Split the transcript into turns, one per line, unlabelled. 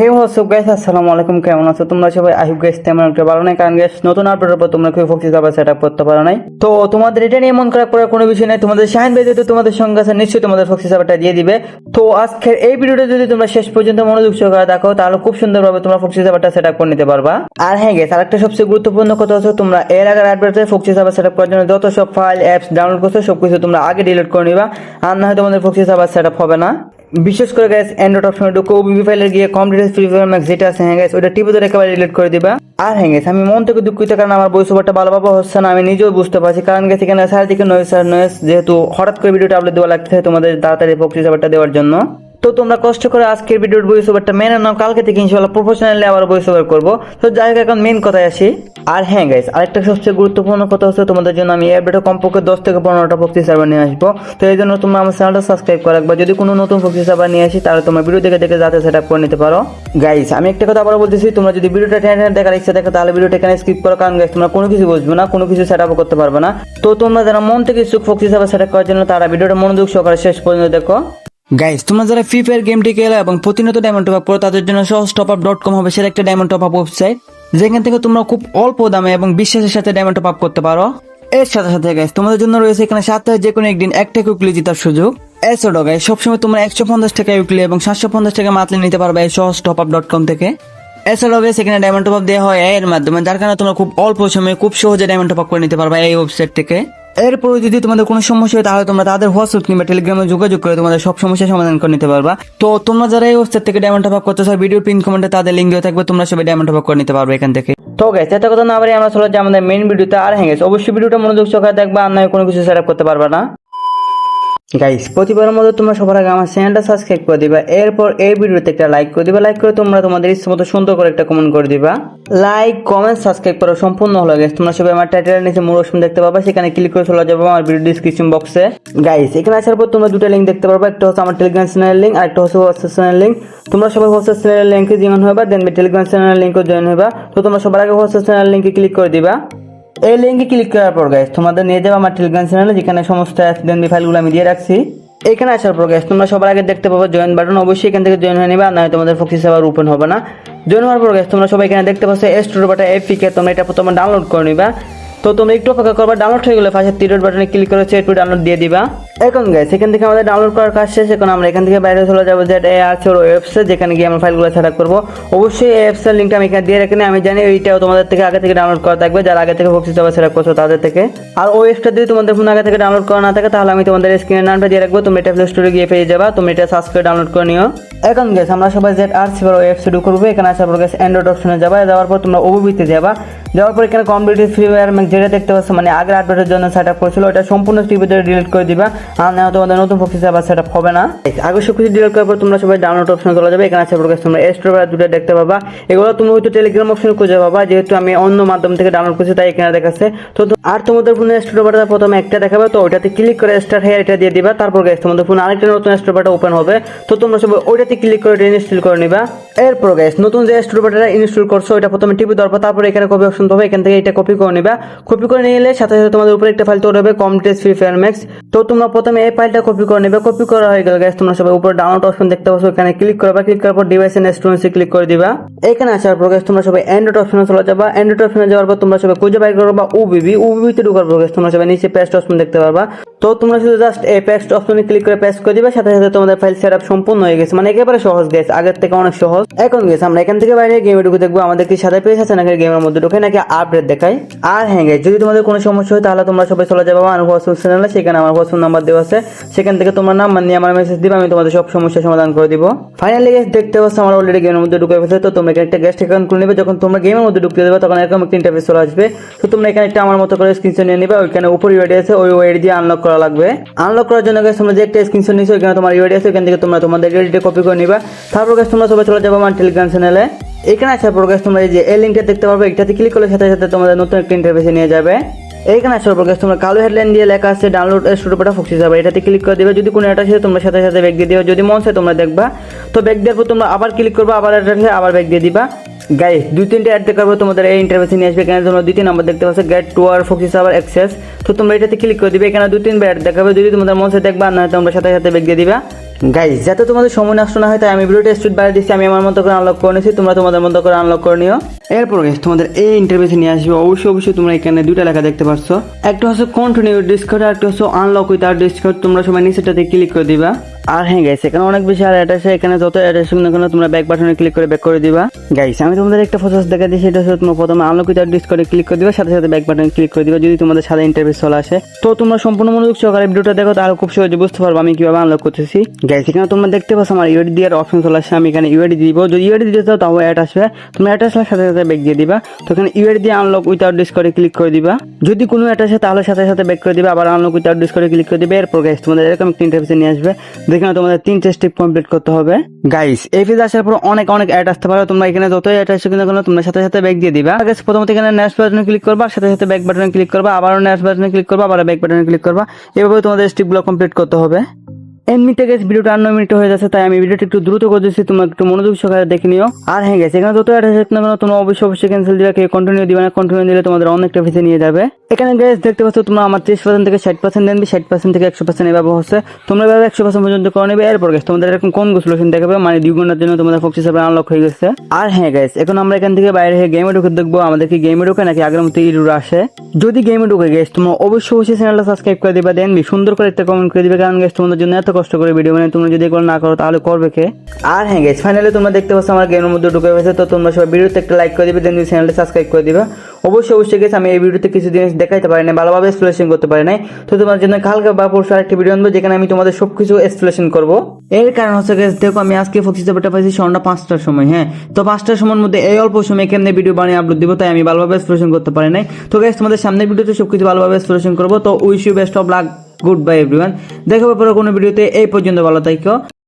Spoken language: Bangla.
হে হোয়াটসঅ্যাপ গাইস আসসালামু আলাইকুম কেমন আছো তোমরা সবাই? আই হোপ গাইস তেমন একটা ভালো নাই। কারণ গাইস নতুন আপডেটের পর তোমরা কেউ ফোকাস আবার সেটআপ করতে পারো নাই। তো তোমাদের এটা নিয়ে মন খারাপ করার কোনো বিষয় নাই। তোমাদের শাহিন ভাই যেহেতু তোমাদের সঙ্গে আছে, নিশ্চয়ই তোমাদের ফোকাস আবারটা দিয়ে দিবে। তো আজকের এই ভিডিওটা যদি তোমরা শেষ পর্যন্ত মনোযোগ সহকারে দেখো, তাহলে খুব সুন্দরভাবে তোমরা ফোকাস আবারটা সেটআপ করে নিতে পারবা। আর হ্যাঁ গাইস আরেকটা সবচেয়ে গুরুত্বপূর্ণ কথা হচ্ছে, তোমরা এর আগের আপডেটে ফোকাস আবার সেটআপ করার জন্য যত সব ফাইল অ্যাপস ডাউনলোড করছ, সবকিছু তোমরা আগে ডিলিট করে নিবা। আর না হয় তোমাদের ফোকাস আবার সেটআপ হবে না। বিশেষ করে গ্যাস অ্যান্ড্রয়েড অপশনে ঢুকো ওবিবি ফাইলে গিয়ে com details free fire max যেটা আছে হ্যাঁ গ্যাস ওটা টিপে ধরে একেবারে ডিলিট করে দিবা। আর হ্যাঁ গ্যাস আমি মন থেকে দুঃখিত কারণ আমার বয়স ওভারটা ভালোভাবে হচ্ছে না, আমি নিজেও বুঝতে পারছি। কারণ গেছে এখানে চারিদিকে নয়েস আর নয়েস যেহেতু হঠাৎ করে ভিডিওটা আপলোড দেওয়া লাগছে তোমাদের তাড়াতাড়ি প্রক্রিয়া ব্যাপারটা দেওয়ার জন্য। তো তোমরা কষ্ট করে আজকের ভিডিওর ভয়েস ওভারটা মেনে নাও, কালকে থেকে ইনশাল্লাহ প্রফেশনালি আবার ভয়েস ওভার করব। তো যাই হোক, এখন মেন কথায় আসি। আর হ্যাঁ গাইস আরেকটা সবচেয়ে গুরুত্বপূর্ণ কথা হচ্ছে তোমাদের জন্য আমি ভিডিও কমপক্ষে দশ থেকে পনেরোটা প্রক্রিয়া সার্ভার নিয়ে আসব। তো এই জন্য তোমরা আমার চ্যানেলটা সাবস্ক্রাইব করে রাখবা। যদি কোনো নতুন প্রক্রিয়া সার্ভার নিয়ে আসি, তাহলে তোমরা ভিডিও দেখে দেখে যাতে সেট আপ করে নিতে পারো। গাইস আমি একটা কথা আবার বলতেছি, তোমরা যদি ভিডিওটা টেনে টেনে দেখার ইচ্ছা দেখো, তাহলে ভিডিওটা এখানে স্কিপ করো। কারণ গাইস তোমরা কোনো কিছু বুঝবে না, কোনো কিছু সেট আপ করতে পারবে না। তো তোমরা যারা মন থেকে ইচ্ছুক প্রক্রিয়া সার্ভার সেট করার জন্য, তারা ভিডিওটা মনোযোগ সহকারে শেষ পর্যন্ত দেখো। গাইস তোমরা যারা ফ্রি ফায়ার গেমটি খেলো এবং প্রতিনিয়ত ডায়মন্ড টপ আপ করো, তাদের জন্য সহজ টপ আপ ডট কম হবে সেটা একটা ডায়মন্ড টপ আপ ওয়েবসাইট যেখান থেকে তোমরা খুব অল্প দামে এবং বিশ্বাসের সাথে ডায়মন্ড টপ আপ করতে পারো। এর সাথে সাথে গাইস তোমাদের জন্য রয়েছে এখানে সপ্তাহে যে কোনো একদিন একটা কুকলি জেতার সুযোগ। এছাড়াও গাইস সবসময় তোমরা একশো পঞ্চাশ টাকা উইকলি এবং সাতশো পঞ্চাশ টাকা মাতলে নিতে পারবে এই সহজ টপ আপ ডট কম থেকে। এছাড়াও গাইস এখানে ডায়মন্ড টপ আপ দেওয়া হয় এর মাধ্যমে, যার কারণে তোমরা খুব অল্প সময়ে খুব সহজে ডায়মন্ড টপ আপ করে নিতে পারবে এই ওয়েবসাইট থেকে। এরপরে যদি তোমাদের কোনো সমস্যা হয়, তাহলে তোমরা তাদের হোয়াটসঅ্যাপ কিংবা টেলিগ্রামে যোগাযোগ করে তোমাদের সব সমস্যার সমাধান করে নিতে পারবা। তো তোমরা যারা এই ওয়েবসাইট থেকে ডায়মন্ড টপ আপ করতে চাও ভিডিও পিন কমেন্টে তাদের লিঙ্ক দেওয়া থাকবে, তোমরা সবাই ডায়মন্ড টপ আপ করে নিতে পারবে এখান থেকে। তো গেছে এত কথা না বাড়ি আমরা চলে যাই আমাদের মেইন ভিডিওতে আর হ্যাঁ অবশ্যই ভিডিওটা মনোযোগ সহকারে দেখবা, আর নয় কোনো কিছু সেট করতে পারবা না। গাইস প্রতিবারের মতো তোমরা সবার আগে আমার চ্যানেলটা সাবস্ক্রাইব করে দিবা। এরপর এই ভিডিওতে একটা লাইক করে দিবা। লাইক করে তোমরা তোমাদের ইচ্ছে মতো সুন্দর করে একটা কমেন্ট করে দিবা। লাইক কমেন্ট সাবস্ক্রাইব করা সম্পূর্ণ হলো গেছে তোমরা সবাই আমার টাইটেলের নিচে অপশন দেখতে পাবা। সেখানে ক্লিক করে চলে যাব আমার ভিডিও ডিসক্রিপশন বক্সে গাইস এখানে আসার পর তোমরা দুটো লিঙ্ক দেখতে পারবা। একটা হচ্ছে আমার টেলিগ্রাম চ্যানেলের লিঙ্ক আর একটা হচ্ছে হোয়াটসঅ্যাপ চ্যানেলের লিঙ্ক তোমরা সবাই হোয়াটসঅ্যাপ চ্যানেলের লিঙ্কে জয়েন হবা দেন টেলিগ্রাম চ্যানেলের লিঙ্কে জয়েন হবা তো তোমরা সবার আগে হোয়াটসঅ্যাপ চ্যানেলের লিঙ্কে ক্লিক করে দিবা। এই লিঙ্কে ক্লিক করার পর গাইস তোমাদের নিয়ে যাব আমার টেলিগ্রাম চ্যানেলে যেখানে সমস্ত অ্যাক্সিডেন্ট ফাইলগুলো আমি দিয়ে রাখছি। এখানে আসার পর গাইস তোমরা সবার আগে দেখতে পাবো জয়েন বাটন অবশ্যই এখান থেকে জয়েন হয়ে নেবে, আর নয় তোমাদের ফক্সি সার্ভার ওপেন হবে না। জয়েন হওয়ার পর গাইস তোমরা সবাই এখানে দেখতে পাচ্ছ টু বাটা এপিকে তোমরা এটা প্রথমে ডাউনলোড করে নিবা। তো তোমরা একটু অপেক্ষা করবা ডাউনলোড হয়ে গেলে পাশে তিরোড বাটনে ক্লিক করে একটু ডাউনলোড দিয়ে দিবা। এখন গাইস এখান থেকে আমাদের ডাউনলোড করার কাজ শেষ। এখন আমরা এখান থেকে বাইরে চলে যাব যে এ আছে ওর ওয়েবসাইট যেখানে গিয়ে আমরা ফাইলগুলো সেট আপ করব। অবশ্যই এই অ্যাপসের লিঙ্কটা আমি এখানে দিয়ে রাখিনি আমি জানি এইটাও তোমাদের থেকে আগে থেকে ডাউনলোড করা থাকবে, যারা আগে থেকে ফোকাস আবার সেট আপ করছ তাদের থেকে। আর ওই অ্যাপসটা যদি তোমাদের ফোন আগে থেকে ডাউনলোড করা না থাকে, তাহলে আমি তোমাদের স্ক্রিনের নামটা দিয়ে রাখব। তুমি এটা প্লে স্টোরে গিয়ে পেয়ে যাবা। তুমি এটা সার্চ করে ডাউনলোড করে নিও। এখন গেস আমরা সবাই জেড আর সিবার ওয়েবসাইট করব এখানে আসার পর গেস অ্যান্ড্রয়েড অপশনে যাবা। যাওয়ার পর তোমরা ওবিতে যাবা। যাওয়ার পর এখানে কমপ্লিট ফ্রি ফায়ার যেটা দেখতে পাচ্ছ মানে আগের আপডেটের জন্য সেট আপ করেছিল, ওটা সম্পূর্ণ টিভি ধরে ডিলিট করে দিবা। আর না তোমাদের নতুন ফোকাস আবার সেট আপ হবে না। আগে সব কিছু ডিলিট করার পর তোমরা সবাই ডাউনলোড অপশনে চলে যাবে, এখানে আসার পর গেস তোমরা এক্সট্রা দুটো দেখতে পাবা। এগুলো তুমি হয়তো টেলিগ্রাম অপশনে খুঁজে পাবা, যেহেতু আমি অন্য মাধ্যম থেকে ডাউনলোড করছি, তাই এখানে দেখাচ্ছে। তো আর তোমাদের ফোনে এক্সট্রা বাটা প্রথমে একটা দেখাবে, তো ওইটাতে ক্লিক করে স্টার্ট হেয়ার এটা দিয়ে দিবা। তারপর তোমাদের ফোনে আরেকটা নতুন এক্সট্রা বাটা ওপেন হবে। তো তোমরা সবাই ওইটাতে ক্লিক করে ইনস্টল করে নিবা। এরপর গেস নতুন যে বাটাটা ইনস্টল করছ, এটা প্রথমে টিপি দেওয়ার পর তারপর এখানে কপি অপশন পাবে, এখান থেকে এটা কপি করে নিবা। কপি করে নিলে সাথে সাথে তোমাদের উপরে একটা ফাইল তৈরি হবে com test free fire max তো তোমরা প্রথমে এই ফাইলটা কপি করে নেবে। কপি করা হয়ে গেল গ্যাস তোমরা সবাই উপরে ডাউনলোড অপশন দেখতে পাচ্ছ, এখানে ক্লিক করবা ক্লিক করার পর ডিভাইস এন্ড স্টোরেজে ক্লিক করে দিবা। এখানে আসার পর গ্যাস তোমরা সবাই অ্যান্ড্রয়েড অপশনে চলে যাবা। অ্যান্ড্রয়েড অপশনে যাওয়ার পর তোমরা সবাই খুঁজে বাই করবা ওবিবি ওবিবিতে ঢোকার পর গ্যাস তোমরা সবাই নিচে পেস্ট অপশন দেখতে পারবা। তো তোমরা শুধু জাস্ট এই পেস্ট অপশনে ক্লিক করে পেস্ট করে দিবা, সাথে সাথে তোমাদের ফাইল সেটআপ সম্পূর্ণ হয়ে গেছে। মানে একেবারে সহজ গেস আগের থেকে অনেক সহজ। এখন গেস আমরা এখান থেকে বাইরে গেমে ঢুকে দেখব আমাদের কি সাথে পেজ আছে নাকি গেমের মধ্যে ঢুকে নাকি আপডেট দেখায়। আর হ্যাঁ guys, যদি তোমাদের কোনো সমস্যা হয় তাহলে তোমরা সবাই চলে যাবে আমার হোয়াটসঅ্যাপ চ্যানেলে সেখানে আমার হোয়াটসঅ্যাপ নাম্বার দেওয়া আছে। সেখান থেকে তোমার নাম্বার নিয়ে আমার মেসেজ দিবে আমি তোমাদের সব সমস্যার সমাধান করে দিব। ফাইনালি গেস দেখতে পাচ্ছ আমার অলরেডি গেমের মধ্যে ঢুকে গেছে তো তোমরা একটা গেস্ট অ্যাকাউন্ট খুলে নেবে যখন তোমরা গেমের মধ্যে ঢুকতে দেবে তখন এরকম একটা ইন্টারফেস চলে আসবে। তো তোমরা এখানে একটা আমার মতো করে স্ক্রিনশট নিয়ে নেবে ওইখানে উপর ইউআইডি আছে ওই ওয়াইডি দিয়ে আনলক করা লাগবে। আনলক করার জন্য guys তোমরা যে একটা স্ক্রিনশট নিছো ওইখানে তোমার ইউআইডি আছে ওইখান থেকে তোমরা তোমাদের ইউআইডিটা কপি করে নিবা। তারপর guys তোমরা সবাই চলে যাবে আমার টেলিগ্রাম চ্যানেলে এখানে আসার পর তোমরা এই যে এই লিঙ্কটা দেখতে পারবে এটাতে ক্লিক করলে সাথে সাথে তোমাদের নতুন একটা ইন্টারফেসে নিয়ে যাবে। এইখানে আসার পর তোমরা কালো হেডলাইন দিয়ে লেখা আছে ডাউনলোড স্টুডিওটা ফোকাস যাবে। এটাতে ক্লিক করে দিবে। যদি কোনো একটা আছে, তোমরা সাথে সাথে ব্যাগ দিয়ে দিবে। যদি মন চায়, তোমরা দেখবা। তো ব্যাগ দেওয়ার পর তোমরা আবার ক্লিক করবে, আবার এটা আবার ব্যাগ দিয়ে দিবা। গাইস দুই তিনটে অ্যাড দেখাবো তোমাদের এই ইন্টারভেসে নিয়ে আসবে। এখানে তোমরা দুই তিন নাম্বার দেখতে পাচ্ছ গেট টু আর ফোকাস আবার অ্যাক্সেস তো তোমরা এটাতে ক্লিক করে দিবে। এখানে দুই তিনবার অ্যাড দেখাবে। যদি তোমাদের মন চায়, দেখবা। না তোমরা সাথে সাথে ব্যাগ দিয়ে দিবা। গাইজ যাতে তোমাদের সময় নষ্ট না হয়, তাই আমি ভিডিওটা স্পিড বাড়িয়ে দিচ্ছি। আমি আমার মতো করে আনলক করে নিয়েছি, তোমরা তোমাদের মতো করে আনলক করে নিও। এরপর গাইজ তোমাদের এই ইন্টারভিউ নিয়ে আসবে। অবশ্যই অবশ্যই তোমরা এখানে দুইটা লেখা দেখতে পাচ্ছ একটা হচ্ছে কন্টিনিউ ডিসকাউন্ট আর একটা হচ্ছে আনলক উইথ আর ডিসকাউন্ট তোমরা সবাই নিচেটাতে ক্লিক করে দিবা। আর হ্যাঁ গাইস এখানে অনেক বেশি আর অ্যাড আছে। এখানে যত অ্যাড আছে না কেন তোমরা ব্যাক বাটনে ক্লিক করে ব্যাক করে দিবা। গাইস আমি তোমাদের একটা প্রসেস দেখা দিই সেটা হচ্ছে তোমরা প্রথমে আর ডিসকাউন্টে ক্লিক করে দিবা, সাথে সাথে ব্যাক বাটনে ক্লিক করে দিবা, যদি তোমাদের সাদা ইন্টারভিউ চলে আসে। তো তোমরা সম্পূর্ণ মনোযোগ সহকারে ভিডিওটা দেখো, তাহলে খুব সহজে বুঝতে পারব আমি কীভাবে আনলক করতেছি। গাইস এখানে তোমরা দেখতে পাচ্ছ আমার ইউডি দেওয়ার অপশন চলে আসছে, আমি এখানে ইউডি দিব। যদি ইউডি দিতে চাও, তাও অ্যাড আসবে। তোমরা অ্যাড আসলে সাথে সাথে ব্যাক দিয়ে দিবা। তো এখানে ইউডি দিয়ে আনলক উইথআউট ডিসকাউন্টে ক্লিক করে দিবা। যদি কোনো অ্যাড আসে, তাহলে সাথে সাথে ব্যাক করে দিবা, আবার আনলক উইথআউট ডিসকাউন্টে ক্লিক করে দিবে। এরপর গাইস তোমাদের এরকম একটা ইন্টারভিউ নিয়ে আসবে। যেখানে তোমাদের তিনটে স্টেপ কমপ্লিট করতে হবে। গাইস এই ফেজ আসার পর অনেক অনেক অ্যাড আসতে পারে। তোমরা এখানে যতই অ্যাড আসে কিনা কেন, তোমরা সাথে সাথে ব্যাক দিয়ে দিবা। গাইস প্রথমত এখানে নেক্সট বাটনে ক্লিক করবা, সাথে সাথে ব্যাক বাটনে ক্লিক করবা আবার নেক্সট বাটনে ক্লিক করবা আবার ব্যাক বাটনে ক্লিক করবা। এভাবে তোমাদের স্টেপগুলো কমপ্লিট করতে হবে। এমনিতে গেছে ভিডিওটা আট, নয় মিনিট হয়ে যাচ্ছে, তাই আমি ভিডিওটা একটু দ্রুত করে দিচ্ছি। তোমরা একটু মনোযোগ সহকারে দেখে নিও। আর হ্যাঁ গেছে এখানে যত অ্যাড আছে না তোমরা অবশ্যই অবশ্যই ক্যান্সেল দিবে কে কন্টিনিউ দিবে না। কন্টিনিউ দিলে তোমাদের অনেকটা ফিসে নিয়ে যাবে। এখানে গ্যাস দেখতে পাচ্ছ তোমরা আমার তিরিশ পার্সেন্ট থেকে ষাট পার্সেন্ট দেন, ষাট পার্সেন্ট থেকে একশো পার্সেন্ট এভাবে হচ্ছে। তোমরা এভাবে একশো পার্সেন্ট পর্যন্ত করে নেবে, এরপর গেছে তোমাদের এরকম কোন সলিউশন দেখাবে মানে দুই ঘণ্টার জন্য তোমাদের ফোকস হিসাবে আনলক হয়ে গেছে। আর হ্যাঁ গাইস এখন আমরা এখান থেকে বাইরে হয়ে গেমে ঢুকে দেখব, আমাদের কি গেমে ঢুকে নাকি আগের মতো ইরুর আসে। যদি গেমে ঢুকে গেছ তোমরা অবশ্যই অবশ্যই চ্যানেলটা সাবস্ক্রাইব করে দিবা দেন সুন্দর করে একটা কমেন্ট করে দিবে, কারণ গেছ তোমাদের জন্য এত কষ্ট করে ভিডিও মানে তোমরা যদি এগুলো না করো, তাহলে করবে কে? আর হ্যাঁ গেছ ফাইনালি তোমরা দেখতে পাচ্ছ আমার গেমের মধ্যে ঢুকে গেছে, তো তোমরা সবাই ভিডিওতে একটা লাইক করে দিবে দেন চ্যানেলটা সাবস্ক্রাইব করে দিবা। অবশ্যই অবশ্যই গেছে আমি এই ভিডিওতে কিছু জিনিস দেখাইতে পারি না ভালোভাবে এক্সপ্লেনেশন করতে পারি নাই। তো তোমার জন্য কালকে বা পরশু আরেকটি ভিডিও আনব, যেখানে আমি তোমাদের সবকিছু এক্সপ্লেনেশন করব। এর কারণ হচ্ছে গেছে দেখো আমি আজকে ফোকাস হিসাবে পাইছি সন্ধ্যা পাঁচটার সময় হ্যাঁ? তো পাঁচটার সময়ের মধ্যে এই অল্প সময় কেমনে ভিডিও বানিয়ে আপলোড দিব, তাই আমি ভালোভাবে এক্সপ্লেনেশন করতে পারি নাই। তো গেছে তোমাদের সামনের ভিডিওতে সবকিছু ভালোভাবে এক্সপ্লেনেশন করব। তো wish you best of luck good bye everyone দেখা পরে কোনো ভিডিওতে এই পর্যন্ত ভালো থাকো